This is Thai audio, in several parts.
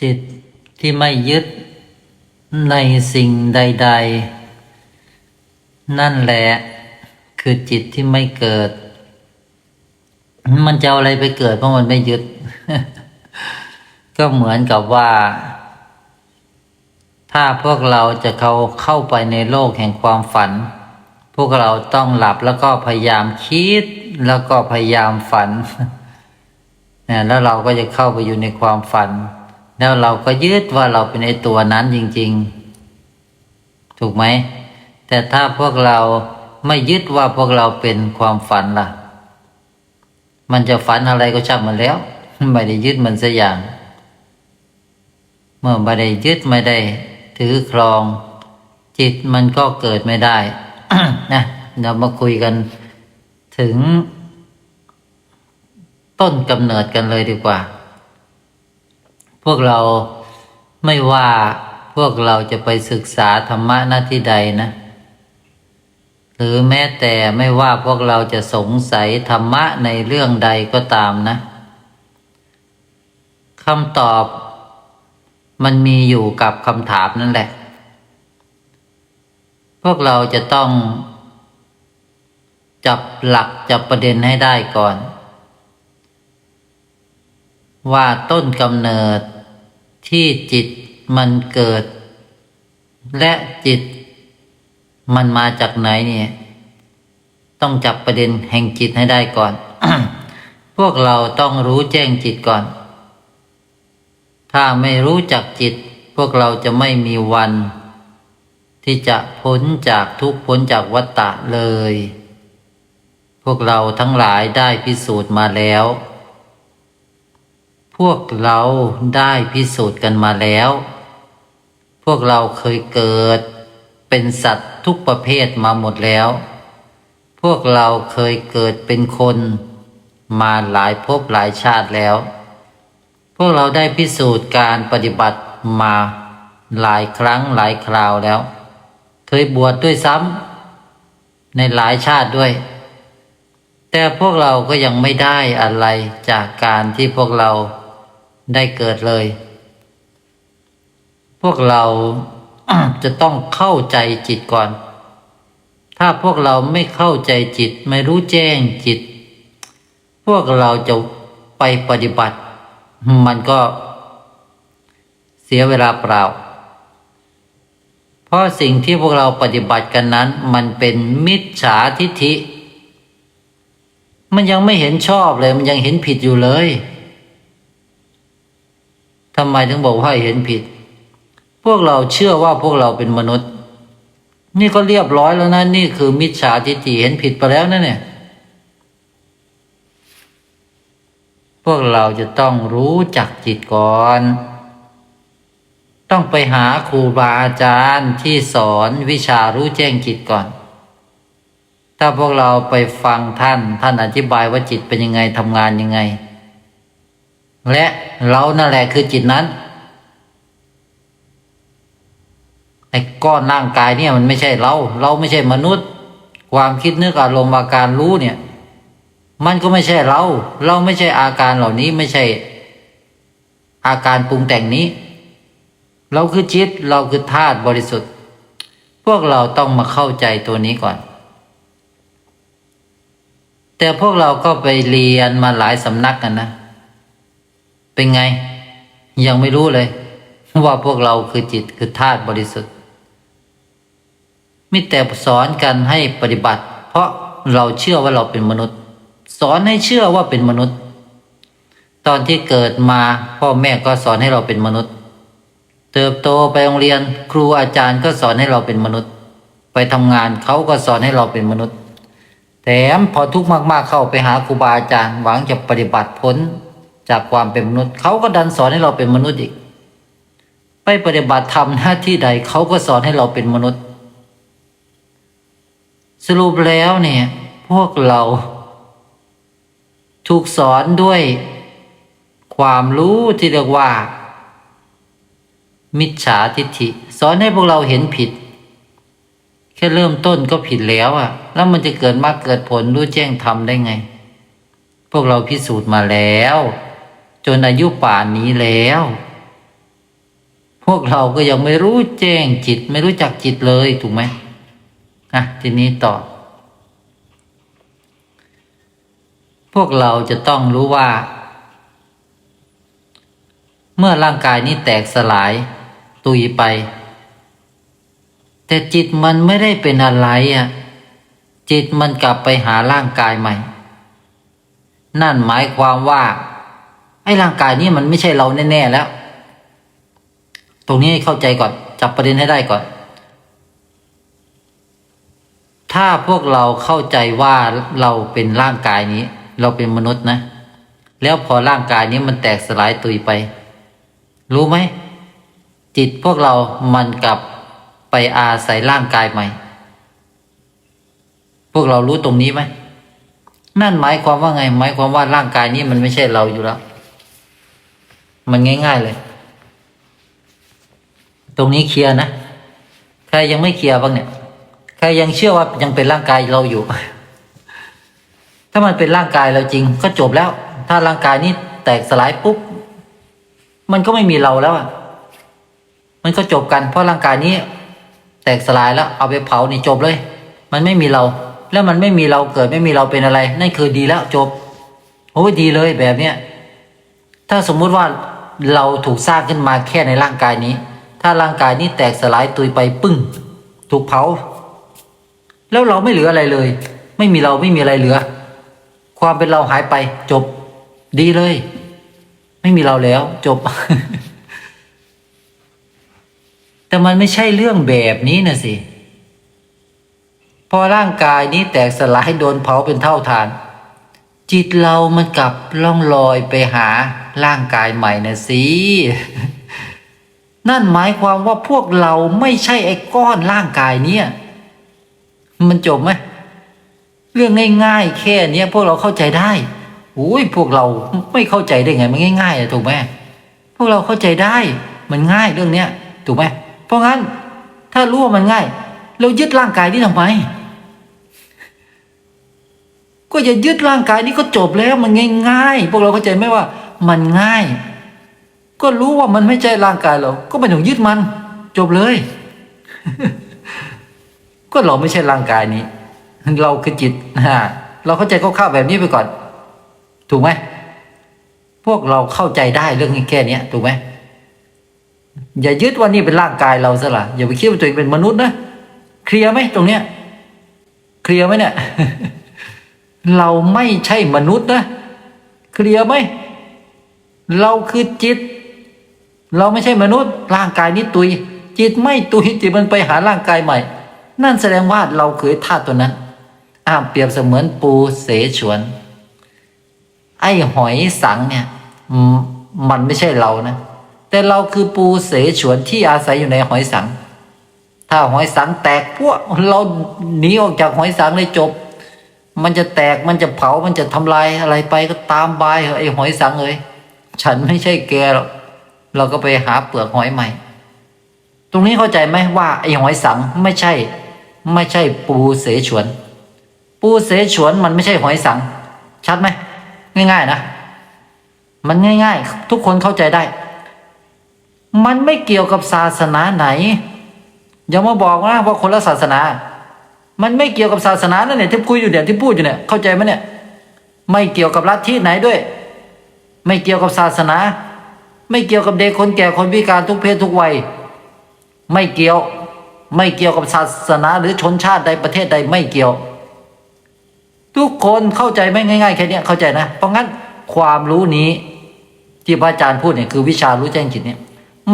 จิตที่ไม่ยึดในสิ่งใด ๆ นั่นแหละ คือจิตที่ไม่เกิด มันจะเอาอะไรไปเกิดเพราะมันไม่ยึด ก็เหมือนกับว่า ถ้าพวกเราจะเข้าเข้าไปในโลกแห่งความฝัน พวกเราต้องหลับแล้วก็พยายามคิด แล้วก็พยายามฝัน แล้วเราก็จะเข้าไปอยู่ในความฝัน แล้วเราก็ยึดว่าเราเป็นไอตัวนั้นจริง ๆ ถูกไหม แต่ถ้าพวกเราไม่ยึดว่าพวกเราเป็นความฝันล่ะ มันจะฝันอะไรก็ช่างมันแล้ว ไม่ได้ยึดมันสักอย่าง เมื่อไม่ได้ยึดไม่ได้ ถือครอง จิตมันก็เกิดไม่ได้นะเรามาคุยกันถึง ต้นกำเนิดกันเลยดีกว่า พวกเราไม่ว่าพวกเราจะไปศึกษาธรรมะหน้าที่ใดนะ หรือแม้แต่ไม่ว่าพวกเราจะสงสัยธรรมะในเรื่องใดก็ตามนะคำตอบมันมีอยู่กับคำถามนั่นแหละ พวกเราจะต้อง จับหลักจับประเด็นให้ได้ก่อน ว่าต้นกำเนิด ที่จิตมันเกิด และจิต มันมาจากไหนเนี่ย ต้องจับประเด็นแห่งจิตให้ได้ก่อน พวกเราต้องรู้แจ้งจิตก่อน ถ้าไม่รู้จักจิต พวกเราจะไม่มีวัน ที่จะพ้นจากทุกพ้นจากวัฏฏะเลย พวกเราทั้งหลายได้พิสูจน์มาแล้ว พวกเราได้พิสูจน์กันมาแล้ว พวกเราเคยเกิด เป็นสัตว์ทุกประเภทมาหมดแล้ว พวกเราเคยเกิดเป็นคน มาหลายภพหลายชาติแล้ว พวกเราได้พิสูจน์การปฏิบัติมาหลายครั้งหลายคราวแล้ว เคยบวชดด้วยซ้ำในหลายชาติด้วย แต่พวกเราก็ยังไม่ได้อะไรจากการที่พวกเรา ได้เกิดเลย พวกเราจะต้องเข้าใจจิตก่อน ถ้าพวกเราไม่เข้าใจจิต ไม่รู้แจ้งจิต พวกเราจะไปปฏิบัติ มันก็เสียเวลาเปล่า เพราะสิ่งที่พวกเราปฏิบัติกันนั้น มันเป็นมิจฉาทิฐิ มันยังไม่เห็นชอบเลย มันยังเห็นผิดอยู่เลย ทำไมถึงบอกว่าเห็นผิด พวกเราเชื่อว่าพวกเราเป็นมนุษย์ นี่ก็เรียบร้อยแล้วนะ นี่คือมิจฉาทิฏฐิเห็นผิดไปแล้วนะเนี่ย พวกเราจะต้องรู้จักจิตก่อน ต้องไปหาครูบาอาจารย์ที่สอนวิชารู้แจ้งจิตก่อน ถ้าพวกเราไปฟังท่านท่านอธิบายว่าจิตเป็นยังไงทำงานยังไง และเรานั่นแหละคือจิตนั้นไอ้ก้อนร่างกายเนี่ยมันไม่ใช่เรา เราไม่ใช่มนุษย์ ความคิดนึกอารมณ์อาการรู้เนี่ย มันก็ไม่ใช่เรา เราไม่ใช่อาการเหล่านี้ไม่ใช่ อาการปรุงแต่งนี้ เราคือจิตเราคือธาตุบริสุทธิ์ พวกเราต้องมาเข้าใจตัวนี้ก่อน แต่พวกเราก็ไปเรียนมาหลายสำนักกันนะ เป็นไง ยังไม่รู้เลย ว่าพวกเราคือจิตคือธาตุบริสุทธิ์มิแต่สอนกันให้ปฏิบัติ เพราะเราเชื่อว่าเราเป็นมนุษย์ สอนให้เชื่อว่าเป็นมนุษย์ ตอนที่เกิดมาพ่อแม่ก็สอนให้เราเป็นมนุษย์ เติบโตไปโรงเรียนครูอาจารย์ก็สอนให้เราเป็นมนุษย์ ไปทำงานเขาก็สอนให้เราเป็นมนุษย์แถมพอทุกข์มากๆเข้าไปหาครูบาอาจารย์หวังจะปฏิบัติพ้น จากความเป็นมนุษย์ เขาก็ดันสอนให้เราเป็นมนุษย์อีกไปปฏิบัติธรรมหน้าที่ใด เขาก็สอนให้เราเป็นมนุษย์ สรุปแล้วเนี่ย พวกเรา ถูกสอนด้วย ความรู้ที่เรียกว่า มิจฉาทิฏฐิ สอนให้พวกเราเห็นผิด แค่เริ่มต้นก็ผิดแล้วอะ่ะ แล้วมันจะเกิดมากเกิดผลรู้แจ้งธรรมได้ไงพวกเราพิสูจน์มาแล้ว จนอายุป่านนี้แล้ว พวกเราก็ยังไม่รู้แจ้งจิต ไม่รู้จักจิตเลยถูกไหมอะทีนี้ต่อ พวกเราจะต้องรู้ว่า เมื่อร่างกายนี้แตกสลาย ตุยไป แต่จิตมันไม่ได้เป็นอะไรอะจิตมันกลับไปหาร่างกายใหม่ นั่นหมายความว่า ไอ้ร่างกายนี้มันไม่ใช่เราแน่ๆแล้ว ตรงนี้ให้เข้าใจก่อน จับประเด็นให้ได้ก่อน ถ้าพวกเราเข้าใจว่าเราเป็นร่างกายนี้ เราเป็นมนุษย์นะ แล้วพอร่างกายนี้มันแตกสลายตุยไป รู้ไหม จิตพวกเรา มันกลับไปอาศัยร่างกายใหม่ พวกเรารู้ตรงนี้ไหมนั่นหมายความว่าไง หมายความว่าร่างกายนี้มันไม่ใช่เราอยู่แล้ว มันง่าย ๆเลย ตรงนี้เคลียร์นะใครยังไม่เคลียร์บ้างเนี่ยใครยังเชื่อว่ายังเป็นร่างกายเราอยู่ ถ้ามันเป็นร่างกายเราจริง ก็จบแล้ว ถ้าร่างกายนี้แตกสลายปุ๊บมันก็ไม่มีเราแล้วอะมันก็จบกันเพราะร่างกายนี้ แตกสลายแล้ว เอาไปเผานี่จบเลย มันไม่มีเรา แล้วมันไม่มีเราเกิดไม่มีเราเป็นอะไร นั่นคือดีแล้วจบโอ้ยดีเลยแบบเนี้ยถ้าสมมุติว่า เราถูกสร้างขึ้นมาแค่ในร่างกายนี้ ถ้าร่างกายนี้แตกสลายตุยไปปึ้ง ถูกเผา แล้วเราไม่เหลืออะไรเลย ไม่มีเราไม่มีอะไรเหลือ ความเป็นเราหายไปจบ ดีเลย ไม่มีเราแล้ว จบ แต่มันไม่ใช่เรื่องแบบนี้นะสิพอร่างกายนี้แตกสลายโดนเผาเป็นเท่าทาน จิตเรามันกลับล่องลอยไปหาร่างกายใหม่นะสินั่นหมายความว่าพวกเราไม่ใช่ไอ้ก้อนร่างกายเนี่ย มันจบไหมเรื่องง่ายๆ แค่เนี้ยพวกเราเข้าใจได้โอ้ยพวกเราไม่เข้าใจได้ไง มันง่ายๆอะถูกไหมพวกเราเข้าใจได้ มันง่ายเรื่องเนี้ย ถูกไหมเพราะงั้น ถ้ารู้ว่ามันง่าย เรายึดร่างกายนี้ทำไม ก็อย่ายึดร่างกายนี้ก็จบแล้วมันง่ายๆ พวกเราเข้าใจไหมว่ามันง่าย ก็รู้ว่ามันไม่ใช่ร่างกายเรา ก็ไม่ต้องยึดมัน จบเลย ก็เราไม่ใช่ร่างกายนี้ เราคือจิตฮะเราเข้าใจคร่าวๆแบบนี้ไปก่อน ถูกไหมพวกเราเข้าใจได้เรื่องนี้แค่เนี้ยถูกไหมอย่ายึดว่านี่เป็นร่างกายเราซะละอย่าไปคิดว่าตัวเองเป็นมนุษย์นะเคลียร์ไหมตรงเนี้ยเคลียร์ไหมเนี่ย เราไม่ใช่มนุษย์นะ เคลียร์ไหม เราคือจิต เราไม่ใช่มนุษย์ ร่างกายนี้ตุย จิตไม่ตุยจิตมันไปหาร่างกายใหม่ นั่นแสดงว่าเราคือธาตุตัวนั้นอ้าเปรียบเสมือนปูเสฉวน ไอ้หอยสังเนี่ยมันไม่ใช่เรานะ แต่เราคือปูเสฉวนที่อาศัยอยู่ในหอยสัง ถ้าหอยสังแตกพวกเราหนีออกจากหอยสังเลยจบ มันจะแตกมันจะเผามันจะทำลายอะไรไปก็ตามบายเหอะไอ้หอยสังเลยฉันไม่ใช่แกหรอกเราก็ไปหาเปลือกหอยใหม่ ตรงนี้เข้าใจไหมว่าไอ้หอยสังไม่ใช่ ไม่ใช่ปูเสฉวน ปูเสฉวนมันไม่ใช่หอยสัง ชัดไหมง่ายๆนะมันง่าย ๆ ทุกคนเข้าใจได้ มันไม่เกี่ยวกับศาสนาไหนอย่ามาบอกนะว่าคนละศาสนา มันไม่เกี่ยวกับศาสนานั่นเนี่ยที่คุยอยู่เนี่ยที่พูดอยู่เนี่ยเข้าใจไหมเนี่ย ไม่เกี่ยวกับลัทธิไหนด้วย ไม่เกี่ยวกับศาสนา ไม่เกี่ยวกับเด็กคนแก่คนพิการทุกเพศทุกวัย ไม่เกี่ยวไม่เกี่ยวกับศาสนาหรือชนชาติใดประเทศใดไม่เกี่ยว ทุกคนเข้าใจไหมง่าย ๆ แค่นี้เข้าใจนะ เพราะงั้นความรู้นี้ที่พระอาจารย์พูดเนี่ยคือวิชารู้แจ้งจิตเนี่ย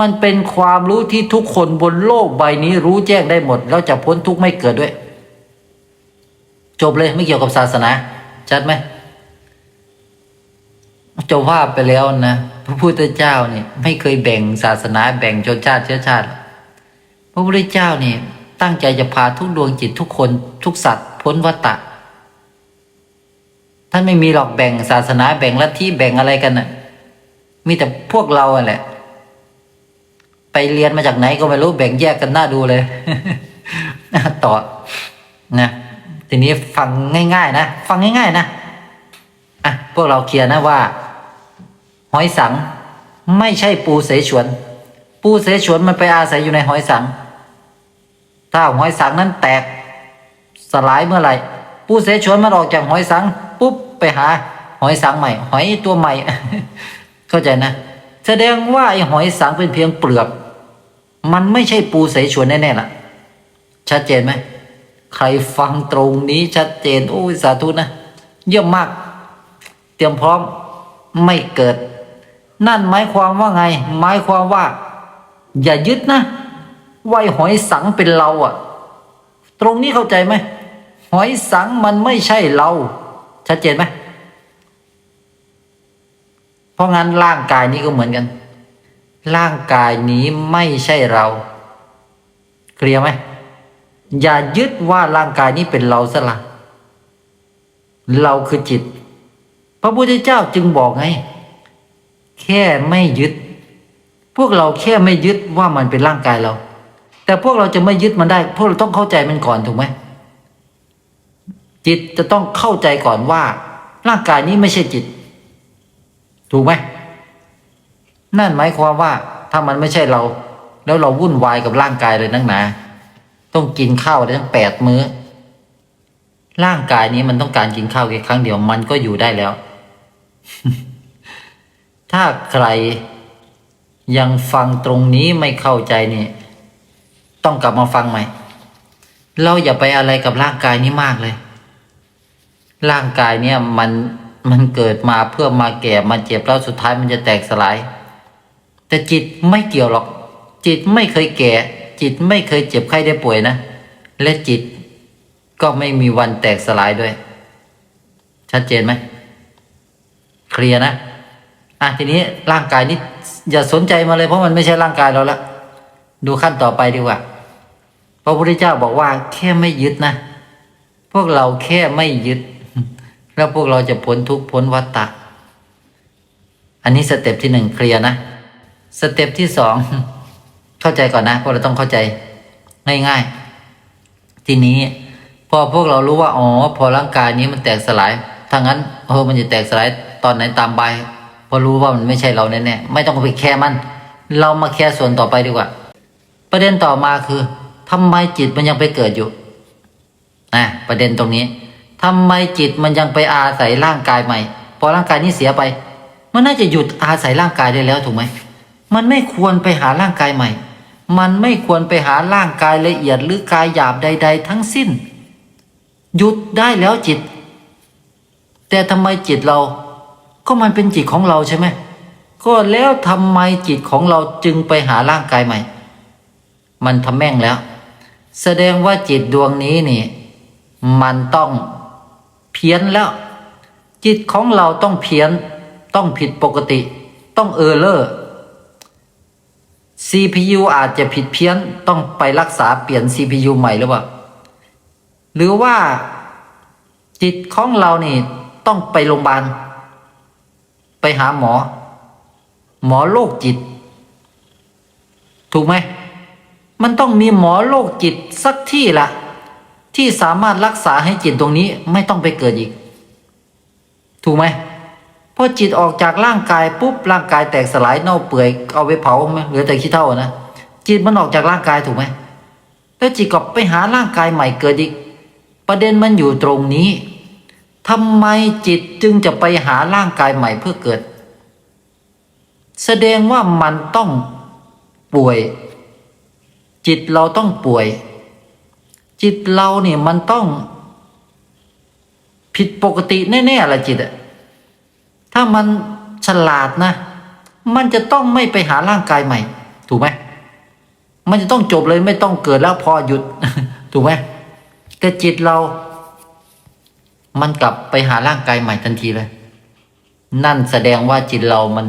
มันเป็นความรู้ที่ทุกคนบนโลกใบนี้รู้แจ้งได้หมด แล้วจะพ้นทุกข์ไม่เกิดด้วย จบเลยไม่เกี่ยวกับศาสนา ชัดไหมจะว่าไปแล้วนะพระพุทธเจ้าเนี่ย ไม่เคยแบ่งศาสนาแบ่งชนชาติเชื้อชาติ พระพุทธเจ้าเนี่ย ตั้งใจจะพาทุกดวงจิตทุกคนทุกสัตว์พ้นวัฏฏะท่านไม่มีหรอกแบ่งศาสนาแบ่งลัทธิแบ่งอะไรกันน่ะ มีแต่พวกเราอะแหละ ไปเรียนมาจากไหนก็ไม่รู้แบ่งแยกกันหน้าดูเลยต่อนะ ทีนี้ฟังง่าย ๆ นะ ฟังง่าย ๆ นะอะพวกเราเคลียร์นะว่า หอยสังไม่ใช่ปูเสฉวน ปูเสฉวนมันไปอาศัยอยู่ในหอยสัง ถ้าหอยสังนั้นแตกสลายเมื่อไหร่ ปูเสฉวนมันออกจากหอยสังปุ๊บไปหา หอยสังใหม่ หอยตัวใหม่ เข้าใจนะ แสดงว่าไอ้หอยสังเป็นเพียงเปลือก มันไม่ใช่ปูเสฉวนแน่ๆล่ะ ชัดเจนไหม ใครฟังตรงนี้ชัดเจนโอ้ยสาธุนะ เยี่ยมมาก เตรียมพร้อมไม่เกิด นั่นหมายความว่าไง หมายความว่า อย่ายึดนะว่าไอ้หอยสังเป็นเราอะตรงนี้เข้าใจไหมหอยสังมันไม่ใช่เรา ชัดเจนไหมเพราะงั้นร่างกายนี้ก็เหมือนกัน ร่างกายนี้ไม่ใช่เรา เคลียร์ไหม อย่ายึดว่าร่างกายนี้เป็นเราซะละเราคือจิต พระพุทธเจ้าจึงบอกไง แค่ไม่ยึด พวกเราแค่ไม่ยึดว่ามันเป็นร่างกายเรา แต่พวกเราจะไม่ยึดมันได้ พวกเราต้องเข้าใจมันก่อนถูกไหมจิตจะต้องเข้าใจก่อนว่า ร่างกายนี้ไม่ใช่จิต ถูกไหมนั่นหมายความว่าถ้ามันไม่ใช่เรา แล้วเราวุ่นวายกับร่างกายเลยนักหนา ต้องกินข้าวได้ทั้งแปดมื้อ ร่างกายนี้มันต้องการกินข้าวแค่ครั้งเดียวมันก็อยู่ได้แล้ว ถ้าใครยังฟังตรงนี้ไม่เข้าใจนี่ ต้องกลับมาฟังใหม่ เราอย่าไปอะไรกับร่างกายนี้มากเลย ร่างกายเนี่ยมันมันเกิดมาเพื่อมาแก่มาเจ็บแล้วสุดท้ายมันจะแตกสลาย แต่จิตไม่เกี่ยวหรอก จิตไม่เคยแก่ จิตไม่เคยเจ็บไข้ได้ป่วยนะ และจิตก็ไม่มีวันแตกสลายด้วย ชัดเจนไหมเคลียร์นะอะทีนี้ร่างกายนี้อย่าสนใจมาเลยเพราะมันไม่ใช่ร่างกายเราละดูขั้นต่อไปดีกว่าพระพุทธเจ้าบอกว่า แค่ไม่ยึดนะ พวกเราแค่ไม่ยึด แล้วพวกเราจะพ้นทุกพ้นวัฏฏะอันนี้สเต็ปที่หนึ่งเคลียร์นะ สเต็ปที่สอง เข้าใจก่อนนะพวกเราต้องเข้าใจ ง่ายๆ ทีนี้ พอพวกเรารู้ว่าอ๋อพอร่างกายนี้มันแตกสลายถ้างั้นเออมันจะแตกสลายตอนไหนตามไปพอรู้ว่ามันไม่ใช่เราแน่ๆไม่ต้องไปแคร์มัน เรามาแคร์ส่วนต่อไปดีกว่า ประเด็นต่อมาคือทำไมจิตมันยังไปเกิดอยู่อะประเด็นตรงนี้ทำไมจิตมันยังไปอาศัยร่างกายใหม่ พอร่างกายนี้เสียไป มันน่าจะหยุดอาศัยร่างกายได้แล้วถูกไหมมันไม่ควรไปหาร่างกายใหม่ มันไม่ควรไปหาร่างกายละเอียดหรือกายหยาบใด ๆ ทั้งสิ้น หยุดได้แล้วจิต แต่ทำไมจิตเรา ก็มันเป็นจิตของเราใช่ไหมก็แล้วทำไมจิตของเราจึงไปหาร่างกายใหม่ มันทำแม่งแล้ว แสดงว่าจิตดวงนี้นี่ มันต้องเพี้ยนแล้ว จิตของเราต้องเพี้ยน ต้องผิดปกติ ต้องเออเลอร์ CPU อาจจะผิดเพี้ยนต้องไปรักษาเปลี่ยน CPU ใหม่หรือเปล่า หรือว่าจิตของเรานี่ต้องไปโรงพยาบาล ไปหาหมอ หมอโรคจิต ถูกไหม มันต้องมีหมอโรคจิตสักที่ละที่สามารถรักษาให้จิตตรงนี้ไม่ต้องไปเกิดอีก ถูกไหม พอจิตออกจากร่างกายปุ๊บร่างกายแตกสลายเน่าเปื่อยเอาไปเผาไหมเหลือแต่ขี้เท่านะจิตมันออกจากร่างกายถูกไหมแล้วจิตก็ไปหาร่างกายใหม่เกิดอีก ประเด็นมันอยู่ตรงนี้ทำไมจิตจึงจะไปหาร่างกายใหม่เพื่อเกิด แสดงว่ามันต้องป่วย จิตเราต้องป่วย จิตเราเนี่ยมันต้อง ผิดปกติแน่ๆละจิตอะ ถ้ามันฉลาดนะ มันจะต้องไม่ไปหาร่างกายใหม่ ถูกไหมมันจะต้องจบเลยไม่ต้องเกิดแล้วพอหยุด ถูกไหมแต่จิตเรา มันกลับไปหาร่างกายใหม่ทันทีเลย นั่นแสดงว่าจิตเรามัน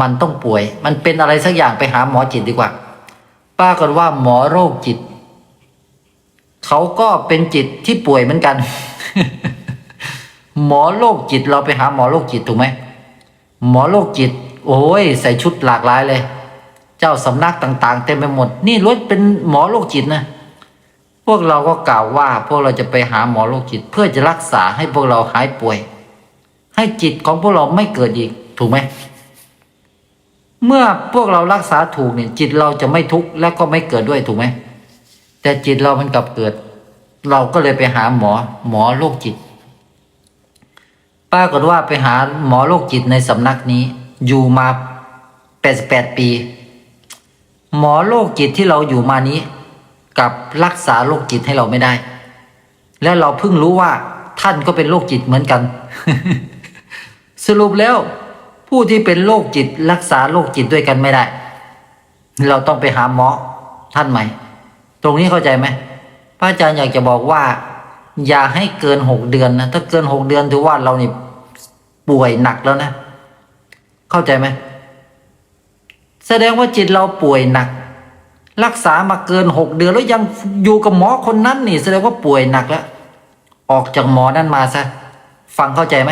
มันต้องป่วย มันเป็นอะไรสักอย่างไปหาหมอจิตดีกว่า ป้ากันว่าหมอโรคจิต เขาก็เป็นจิตที่ป่วยเหมือนกัน หมอโรคจิตเราไปหาหมอโรคจิตถูกไหมหมอโรคจิต โอ้ยใส่ชุดหลากหลายเลย เจ้าสำนักต่าง ๆ เต็มไปหมด นี่ล้วนเป็นหมอโรคจิตนะพวกเราก็กล่าวว่า พวกเราจะไปหาหมอโรคจิต เพื่อจะรักษาให้พวกเราหายป่วย ให้จิตของพวกเราไม่เกิดอีกถูกไหมเมื่อพวกเรารักษาถูกเนี่ยจิตเราจะไม่ทุกข์และก็ไม่เกิดด้วยถูกไหมแต่จิตเรามันกลับเกิด เราก็เลยไปหาหมอหมอโรคจิต ป้ากฏว่าไปหาหมอโรคจิตในสำนักนี้ อยู่มาแปดแปดปี หมอโรคจิตที่เราอยู่มานี้กับรักษาโรคจิตให้เราไม่ได้ แล้วเราเพิ่งรู้ว่าท่านก็เป็นโรคจิตเหมือนกัน สรุปแล้ว ผู้ที่เป็นโรคจิตรักษาโรคจิตด้วยกันไม่ได้ เราต้องไปหาหมอท่านใหม่ ตรงนี้เข้าใจไหมพระอาจารย์อยากจะบอกว่า อย่าให้เกินหกเดือนนะถ้าเกินหกเดือนถือว่าเรานี่ป่วยหนักแล้วนะ เข้าใจไหมแสดงว่าจิตเราป่วยหนัก รักษามาเกินหกเดือนแล้วยังอยู่กับหมอคนนั้นนี่ แสดงว่าป่วยหนักแล้ว ออกจากหมอนั้นมาซะฟังเข้าใจไหม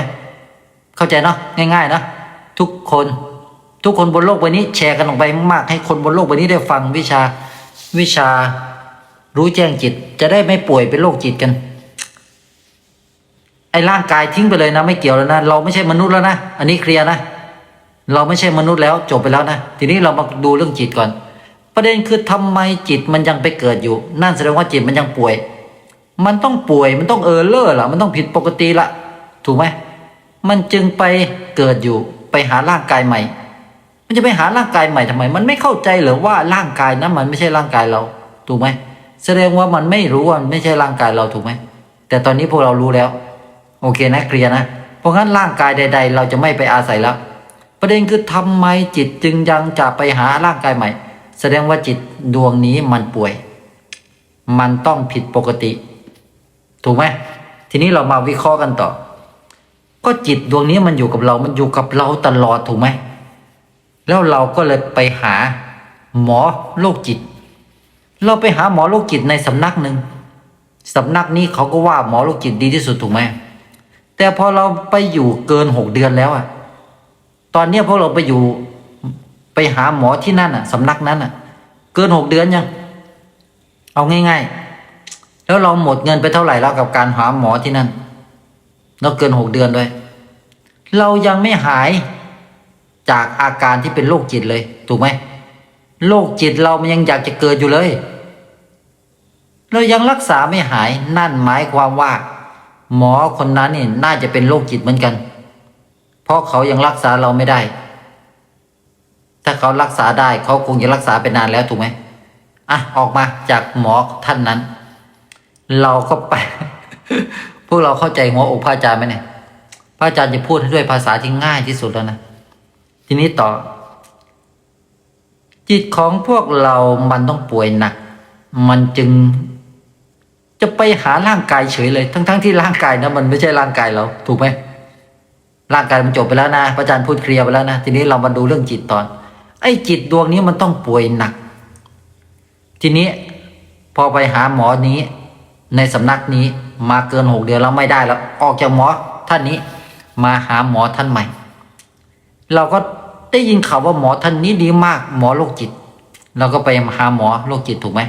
เข้าใจเนาะง่าย ๆ นะทุกคนทุกคนบนโลกใบนี้ แชร์กันออกไปมากๆ ให้คนบนโลกใบนี้ได้ฟังวิชาวิชารู้แจ้งจิต จะได้ไม่ป่วยเป็นโรคจิตกัน อ้ร่างกายทิ้งไปเลยนะ ไม่เกี่ยวแล้วนะ เราไม่ใช่มนุษย์แล้วนะ อันนี้เคลียร์นะ เราไม่ใช่มนุษย์แล้วจบไปแล้วนะ ทีนี้เรามาดูเรื่องจิตก่อน ประเด็นคือทำไมจิตมันยังไปเกิดอยู่ นั่นแสดงว่าจิตมันยังป่วย มันต้องป่วย มันต้องเออเลอร์ล่ะมันต้องผิดปกติละถูกไหมมันจึงไปเกิดอยู่ ไปหาร่างกายใหม่ มันจะไปหาร่างกายใหม่ทำไม มันไม่เข้าใจหรือว่าร่างกายนั้นมันไม่ใช่ร่างกายเรา ถูกไหมแสดงว่ามันไม่รู้ว่ามันไม่ใช่ร่างกายเราถูกไหมแต่ตอนนี้พวกเรารู้แล้ว โอเคนะเคลียร์นะ เพราะงั้นร่างกายใด ๆ เราจะไม่ไปอาศัยแล้ว ประเด็นคือทำไมจิตจึงยังจะไปหาร่างกายใหม่ แสดงว่าจิตดวงนี้มันป่วย มันต้องผิดปกติ ถูกไหมทีนี้เรามาวิเคราะห์กันต่อ ก็จิตดวงนี้มันอยู่กับเรา มันอยู่กับเราตลอดถูกไหมแล้วเราก็เลยไปหาหมอโรคจิต เราไปหาหมอโรคจิตในสำนักหนึ่งสำนักนี้เขาก็ว่าหมอโรคจิตดีที่สุดถูกไหม แต่พอเราไปอยู่เกินหกเดือนแล้วอะตอนเนี้ยพวกเราไปอยู่ไปหาหมอที่นั่นอะสำนักนั้นอะเกินหกเดือนยัง เอาง่าย ๆ แล้วเราหมดเงินไปเท่าไหร่แล้วกับการหาหมอที่นั่นเราเกินหกเดือนด้วย เรายังไม่หายจากอาการที่เป็นโรคจิตเลย ถูกไหมโรคจิตเรามันยังอยากจะเกิดอยู่เลย เรายังรักษาไม่หายนั่นหมายความว่า หมอคนนั้นนี่น่าจะเป็นโรคจิตเหมือนกัน เพราะเขายังรักษาเราไม่ได้ ถ้าเขารักษาได้เขาคงจะรักษาไปนานแล้วถูกไหมอะออกมาจากหมอท่านนั้น เราก็ไป พวกเราเข้าใจหัวอกพระอาจารย์ไหมเนี่ยพระอาจารย์จะพูดด้วยภาษาที่ง่ายที่สุดแล้วนะทีนี้ต่อ จิตของพวกเรามันต้องป่วยหนัก มันจึง จะไปหาร่างกายเฉยเลย ทั้งๆทที่ร่างกายนะมันไม่ใช่ร่างกายเราถูกไหมร่างกายมันจบไปแล้วนะพระอาจารย์พูดเคลียร์ไปแล้วนะทีนี้เรามาดูเรื่องจิตตอน ไอ้จิตดวงนี้มันต้องป่วยหนัก ทีนี้พอไปหาหมอนี้ ในสำนักนี้มาเกินหกเดือนแล้วไม่ได้แล้ว ออกจากหมอท่านนี้มาหาหมอท่านใหม่ เราก็ได้ยินข่าวว่าหมอท่านนี้ดีมาก หมอโรคจิต เราก็ไปหาหมอโรคจิตถูกไหม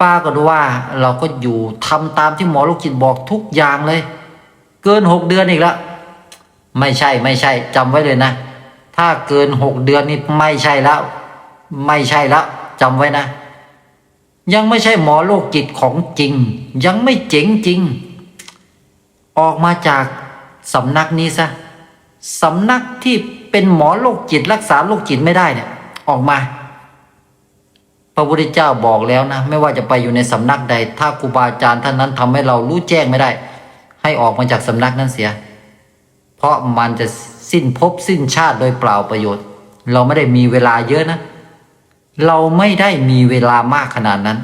ป้าก็ดูว่าเราก็อยู่ทำตามที่หมอโรคจิตบอกทุกอย่างเลย เกินหกเดือนอีกแล้วไม่ใช่ไม่ใช่จำไว้เลยนะ ถ้าเกินหกเดือนนี่ไม่ใช่แล้ว ไม่ใช่แล้วจำไว้นะ ยังไม่ใช่หมอโรคจิตของจริง ยังไม่เจ๋งจริง ออกมาจากสำนักนี้ซะสำนักที่เป็นหมอโรคจิตรักษาโรคจิตไม่ได้เนี่ย ออกมา พระพุทธเจ้าบอกแล้วนะ ไม่ว่าจะไปอยู่ในสำนักใด ถ้าครูบาอาจารย์ท่านนั้นทำให้เรารู้แจ้งไม่ได้ ให้ออกมาจากสำนักนั้นเสีย เพราะมันจะสิ้นภพสิ้นชาติโดยเปล่าประโยชน์ เราไม่ได้มีเวลาเยอะนะ เราไม่ได้มีเวลามากขนาดนั้น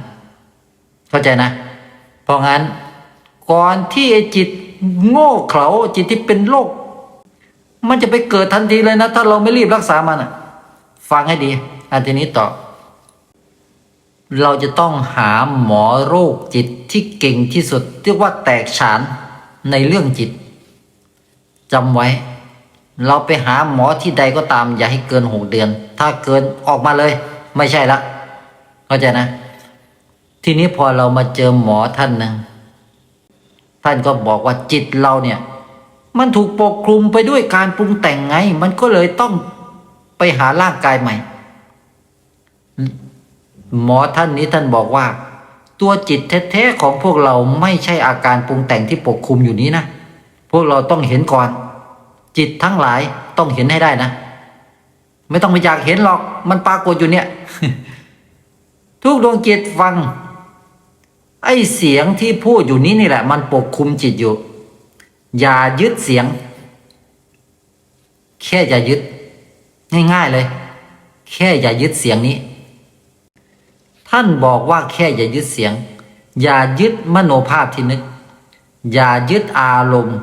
เข้าใจนะ เพราะงั้นก่อนที่ไอจิตโง่เขลาจิตที่เป็นโรคมันจะไปเกิดทันทีเลยนะ ถ้าเราไม่รีบรักษามันอะ ฟังให้ดีอันทีนี้ต่อ เราจะต้องหาหมอโรคจิตที่เก่งที่สุด เรียกว่าแตกฉานในเรื่องจิตจำไว้ เราไปหาหมอที่ใดก็ตาม อย่าให้เกินหกเดือน ถ้าเกินออกมาเลย ไม่ใช่ละเข้าใจนะ ทีนี้พอเรามาเจอหมอท่านหนึ่งท่านก็บอกว่าจิตเราเนี่ย มันถูกปกคลุมไปด้วยการปรุงแต่งไง มันก็เลยต้องไปหาร่างกายใหม่ หมอท่านนี้ท่านบอกว่า ตัวจิตแท้ๆของพวกเราไม่ใช่อาการปรุงแต่งที่ปกคลุมอยู่นี้นะ พวกเราต้องเห็นก่อน จิตทั้งหลายต้องเห็นให้ได้นะ ไม่ต้องไปอยากเห็นหรอก มันปรากฏอยู่เนี่ย ทุกดวงจิตฟัง ไอ้เสียงที่พูดอยู่นี้นี่แหละ มันปกคลุมจิตอยู่ อย่ายึดเสียง แค่อย่ายึด ง่ายๆเลย แค่อย่ายึดเสียงนี้ ท่านบอกว่าแค่อย่ายึดเสียง อย่ายึดมโนภาพที่นึก อย่ายึดอารมณ์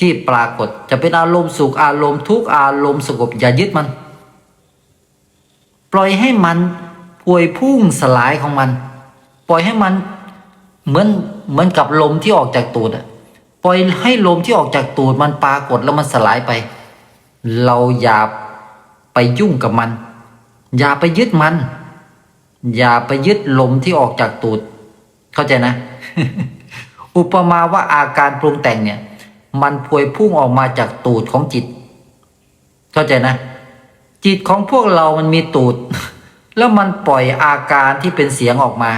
ที่ปรากฏจะเป็นอารมณ์สุขอารมณ์ทุกข์อารมณ์สงบอย่ายึดมัน ปล่อยให้มันพวยพุ่งสลายของมัน ปล่อยให้มันเหมือนเหมือนกับลมที่ออกจากตูดอะปล่อยให้ลมที่ออกจากตูดมันปรากฏแล้วมันสลายไป เราอย่าไปยุ่งกับมัน อย่าไปยึดมัน อย่าไปยึดลมที่ออกจากตูด เข้าใจนะ อุปมาว่าอาการปรุงแต่งเนี่ย มันพวยพุ่งออกมาจากตูดของจิต เข้าใจนะ จิตของพวกเรามันมีตูด แล้วมันปล่อยอาการที่เป็นเสียงออกมา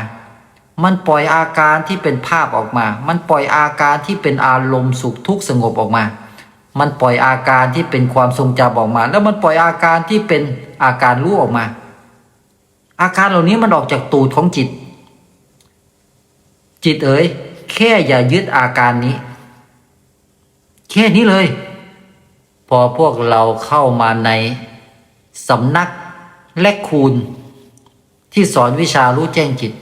มันปล่อยอาการที่เป็นภาพออกมา มันปล่อยอาการที่เป็นอารมณ์สุขทุกข์สงบออกมามันปล่อยอาการที่เป็นความทรงจำออกมา แล้วมันปล่อยอาการที่เป็นอาการรู้ออกมา อาการเหล่านี้มันออกจากตูดของจิต จิตเอ๋ยแค่อย่ายึดอาการนี้ แค่นี้เลย พอพวกเราเข้ามาในสำนักและคูณ ที่สอนวิชารู้แจ้งจิต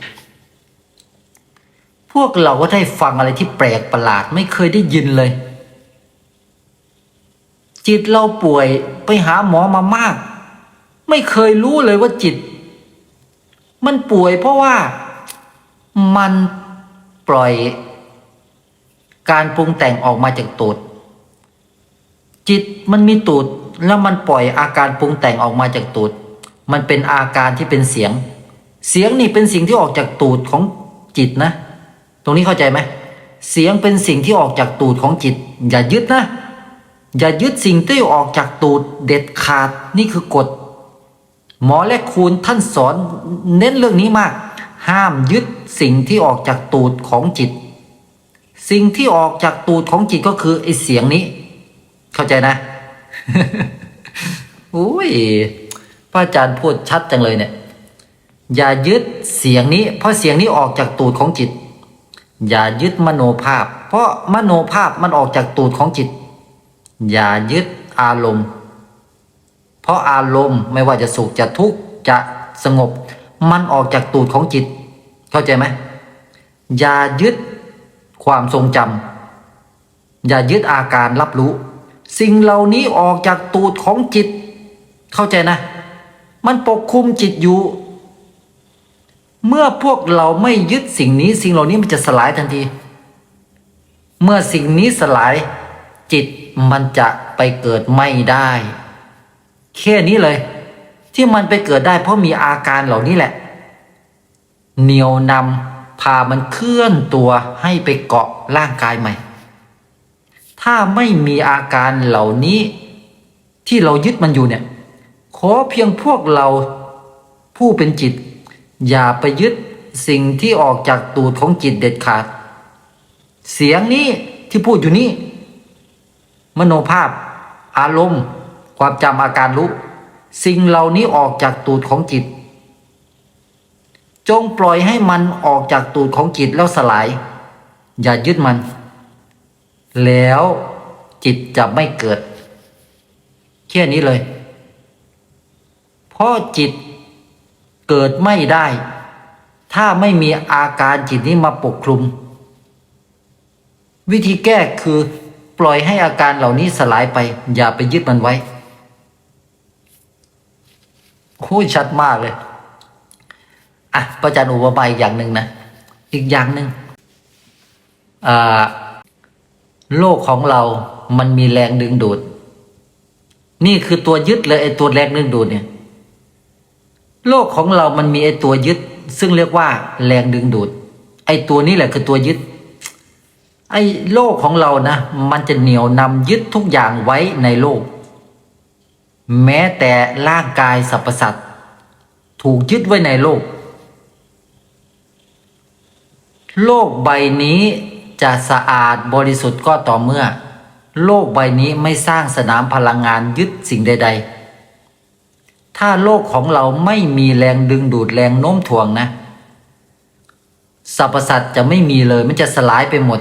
พวกเราก็ได้ฟังอะไรที่แปลกประหลาดไม่เคยได้ยินเลย จิตเราป่วยไปหาหมอมามาก ไม่เคยรู้เลยว่าจิต มันป่วยเพราะว่ามันปล่อยการปรุงแต่งออกมาจากตูด จิตมันมีตูดแล้วมันปล่อยอาการปรุงแต่งออกมาจากตูด มันเป็นอาการที่เป็นเสียง เสียงนี่เป็นสิ่งที่ออกจากตูดของจิตนะ ตรงนี้เข้าใจไหมเสียงเป็นสิ่งที่ออกจากตูดของจิต อย่ายึดนะ อย่ายึดสิ่งที่ออกจากตูดเด็ดขาดนี่คือกฎ หมอและคูณท่านสอนเน้นเรื่องนี้มาก ห้ามยึดสิ่งที่ออกจากตูดของจิต สิ่งที่ออกจากตูดของจิตก็คือไอเสียงนี้ เข้าใจนะอุ้ยพระอาจารย์พูดชัดจังเลยเนี่ย อย่ายึดเสียงนี้ เพราะเสียงนี้ออกจากตูดของจิต อย่ายึดมโนภาพ เพราะมโนภาพมันออกจากตูดของจิต อย่ายึดอารมณ์ ราะอารมณ์ไม่ว่าจะสุขจะทุกข์จะสงบ มันออกจากตูดของจิต เข้าใจไหมอย่ายึดความทรงจำอย่ายึดอาการรับรู้ สิ่งเหล่านี้ออกจากตูดของจิต เข้าใจนะ มันปกคลุมจิตอยู่ เมื่อพวกเราไม่ยึดสิ่งนี้ สิ่งเหล่านี้มันจะสลายทันที เมื่อสิ่งนี้สลายจิตมันจะไปเกิดไม่ได้ แค่นี้เลย ที่มันไปเกิดได้เพราะมีอาการเหล่านี้แหละ เหนียวนำพามันเคลื่อนตัวให้ไปเกาะร่างกายใหม่ ถ้าไม่มีอาการเหล่านี้ ที่เรายึดมันอยู่เนี่ย ขอเพียงพวกเราผู้เป็นจิต อย่าไปยึดสิ่งที่ออกจากตูดของจิตเด็ดขาด เสียงนี้ที่พูดอยู่นี่มโนภาพ อารมณ์ ความจำอาการรู้สิ่งเหล่านี้ออกจากตูดของจิต จงปล่อยให้มันออกจากตูดของจิตแล้วสลาย อย่ายึดมัน แล้วจิตจะไม่เกิด แค่นี้เลย เพราะจิตเกิดไม่ได้ ถ้าไม่มีอาการจิตนี้มาปกคลุม วิธีแก้คือปล่อยให้อาการเหล่านี้สลายไป อย่าไปยึดมันไว้ โอ้ยชัดมากเลยอะประจันอุปมาอีกอย่างหนึ่งนะอีกอย่างหนึ่งโลกของเรามันมีแรงดึงดูด นี่คือตัวยึดเลยไอ้ตัวแรงดึงดูดเนี่ย โลกของเรามันมีไอ้ตัวยึด ซึ่งเรียกว่า แรงดึงดูด ไอ้ตัวนี้แหละคือตัวยึด ไอ้โลกของเรานะ มันจะเหนียวนำยึดทุกอย่างไว้ในโลก แม้แต่ร่างกายสรรพสัตว์ถูกยึดไว้ในโลก โลกใบนี้จะสะอาดบริสุทธิ์ก็ต่อเมื่อ โลกใบนี้ไม่สร้างสนามพลังงานยึดสิ่งใด ๆ ถ้าโลกของเราไม่มีแรงดึงดูดแรงโน้มถ่วงนะสรรพสัตว์จะไม่มีเลย มันจะสลายไปหมด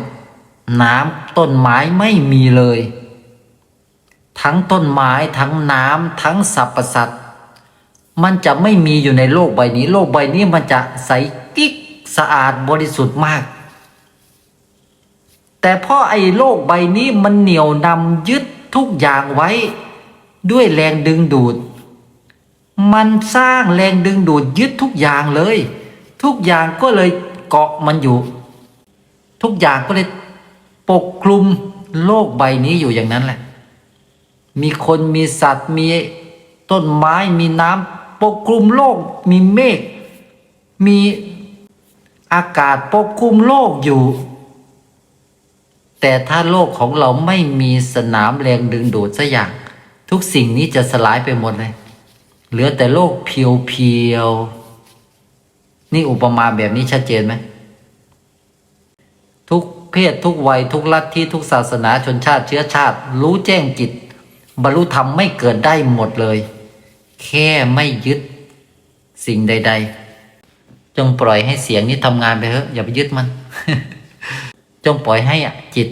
น้ำต้นไม้ไม่มีเลย ทั้งต้นไม้ทั้งน้ำทั้งสรรพสัตว์มันจะไม่มีอยู่ในโลกใบนี้ โลกใบนี้มันจะใสกิ๊กสะอาดบริสุทธิ์มาก แต่เพราะไอ้โลกใบนี้มันเหนี่ยวนำยึดทุกอย่างไว้ด้วยแรงดึงดูด มันสร้างแรงดึงดูดยึดทุกอย่างเลย ทุกอย่างก็เลยเกาะมันอยู่ ทุกอย่างก็เลยปกคลุมโลกใบนี้อยู่อย่างนั้นแหละ มีคนมีสัตว์มีต้นไม้มีน้ำปกคลุมโลก มีเมฆมีอากาศปกคลุมโลกอยู่ แต่ถ้าโลกของเราไม่มีสนามแรงดึงดูดสักอย่าง ทุกสิ่งนี้จะสลายไปหมดเลย เหลือแต่โลกเพียวๆนี่อุปมาแบบนี้ชัดเจนไหมทุกเพศทุกวัยทุกลัทธิทุกศาสนาชนชาติเชื้อชาติ รู้แจ้งจิต บรรลุธรรมไม่เกิดได้หมดเลย แค่ไม่ยึดสิ่งใด ๆ จงปล่อยให้เสียงนี้ทำงานไปเถอะอย่าไปยึดมัน จงปล่อยให้อะจิต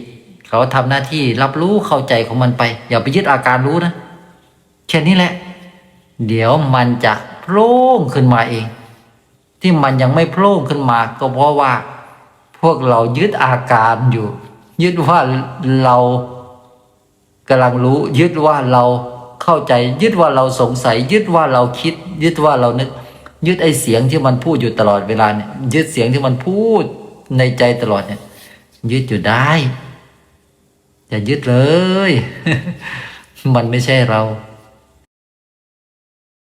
เขาทำหน้าที่รับรู้เข้าใจของมันไป อย่าไปยึดอาการรู้นะแค่นี้แหละ เดี๋ยวมันจะโผล่ขึ้นมาเอง ที่มันยังไม่โผล่ขึ้นมาก็เพราะว่า พวกเรายึดอาการอยู่ ยึดว่าเรา กำลังรู้ยึดว่าเราเข้าใจ ยึดว่าเราสงสัย ยึดว่าเราคิด ยึดว่าเรานึก ยึดไอเสียงที่มันพูดอยู่ตลอดเวลาเนี่ยยึดเสียงที่มันพูดในใจตลอดเนี่ย ยึดอยู่ได้อย่ายึดเลย มันไม่ใช่เรา